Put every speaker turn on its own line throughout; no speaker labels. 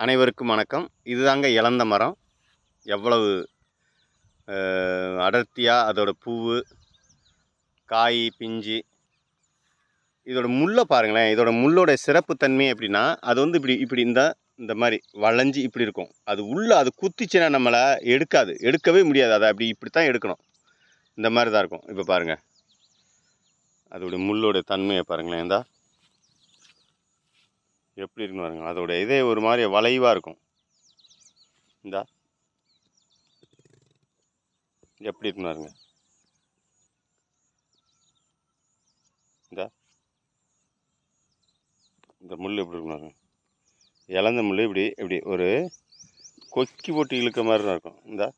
அனைவருக்கும் வணக்கம். இதுதாங்க இழந்த மரம். எவ்வளவு அடர்த்தியாக அதோடய பூவு காய் பிஞ்சு இதோட முள்ளை பாருங்களேன். இதோட முள்ளோட சிறப்புத்தன்மை எப்படின்னா அது வந்து இப்படி இப்படி இந்த இந்த மாதிரி வளைஞ்சு இப்படி இருக்கும். அது உள்ளே அது குத்திச்சுன்னா நம்மளை எடுக்காது. எடுக்கவே முடியாது. அதை அப்படி இப்படி தான் எடுக்கணும். இந்த மாதிரி தான் இருக்கும். இப்போ பாருங்கள் அதோடய முள்ளோட தன்மையை பாருங்களேன். இந்தா. எப்படி இருக்குன்னு பாருங்கள் அதோட இதே ஒரு மாதிரி வளைவாக இருக்கும். இந்தா. எப்படி இருக்குன்னு பாருங்க. இந்தா. இந்த முள் எப்படி இருக்குன்னு பாருங்க. இளந்த முள் இப்படி இப்படி ஒரு கொக்கி போட்டு இழுக்க மாதிரி தான் இருக்கும். இந்தா.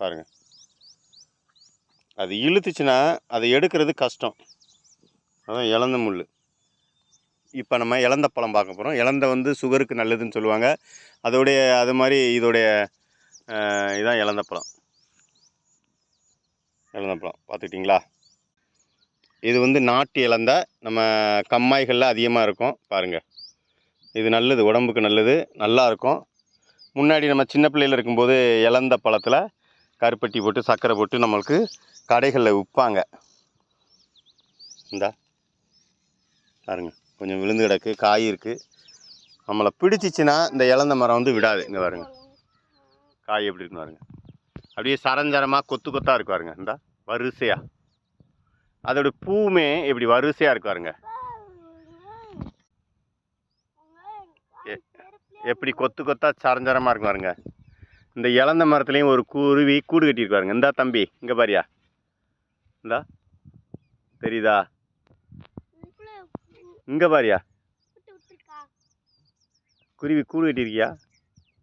பாருங்கள் அது இழுத்துச்சுன்னா அதை எடுக்கிறது கஷ்டம். அதான் இளந்த முள். இப்போ நம்ம இளந்த பழம் பார்க்க போகிறோம் இளந்த வந்து சுகருக்கு நல்லதுன்னு சொல்லுவாங்க. அதோடைய அது மாதிரி இதோடைய இதான் இளந்த பழம். இளந்த பழம். பார்த்துக்கிட்டிங்களா? இது வந்து நாட்டு இளந்த நம்ம கம்மாய்களில் அதிகமாக இருக்கும். பாருங்கள் இது நல்லது. உடம்புக்கு நல்லது. நல்லா இருக்கும். முன்னாடி நம்ம சின்ன பிள்ளையில் இருக்கும்போது இளந்த பழத்தில் கருப்பட்டி போட்டு சர்க்கரை போட்டு நம்மளுக்கு கடைகளில் விற்பாங்க. இந்தா. பாருங்கள் கொஞ்சம் விழுந்து கிடக்கு காய் இருக்குது நம்மளை பிடிச்சிச்சின்னா இந்த இழந்த மரம் வந்து விடாது. இங்கே பாருங்க. காய் எப்படி இருக்குன்னு பாருங்க. அப்படியே சரஞ்சரமாக கொத்து கொத்தாக இருக்கு பாருங்க. இந்த வரிசையாக அதோட பூவுமே இப்படி வரிசையாக இருக்கு பாருங்க. எப்படி கொத்து கொத்தா சரஞ்சரமாக இருக்கு பாருங்க. இந்த இழந்த மரத்துலேயும் ஒரு குருவி கூடு கட்டியிருக்கு பாருங்க. இந்தா தம்பி இங்கே பாரியா. இந்தா தெரியுதா? இங்கே பாரியா? குருவி கூடு கட்டியிருக்கியா?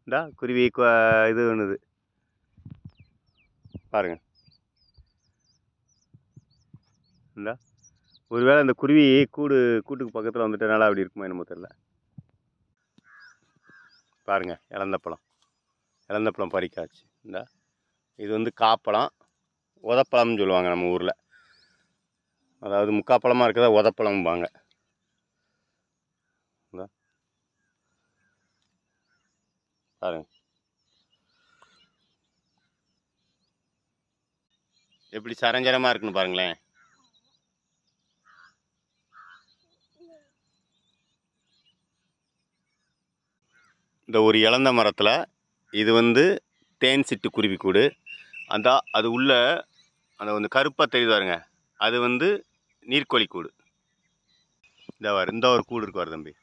இந்தா குருவி இது பண்ணுது பாருங்க. இந்தா ஒருவேளை இந்த குருவி கூடு கூட்டுக்கு பக்கத்தில் வந்துட்டனால அப்படி இருக்குமா என்னமோ தெரியல. பாருங்க இளந்த பழம். இளந்த பழம் பறிக்காச்சு. இந்தா இது வந்து காப்பழம். உதப்பழம்னு சொல்லுவாங்க நம்ம ஊரில். அதாவது முக்காப்பழமாக இருக்கிறத உதப்பழம்பாங்க. பாருங்க எப்படி சரஞ்சரமாக இருக்குன்னு பாருங்களேன். இந்த ஒரு இழந்த மரத்தில் இது வந்து தேன் சிட்டு குருவி கூடு. அந்த அது உள்ள அந்த வந்து கருப்பாக தெரியுதாருங்க அது வந்து நீர்க்கோழி கூடு. இந்த வர இந்த ஒரு கூடு இருக்கு தம்பி.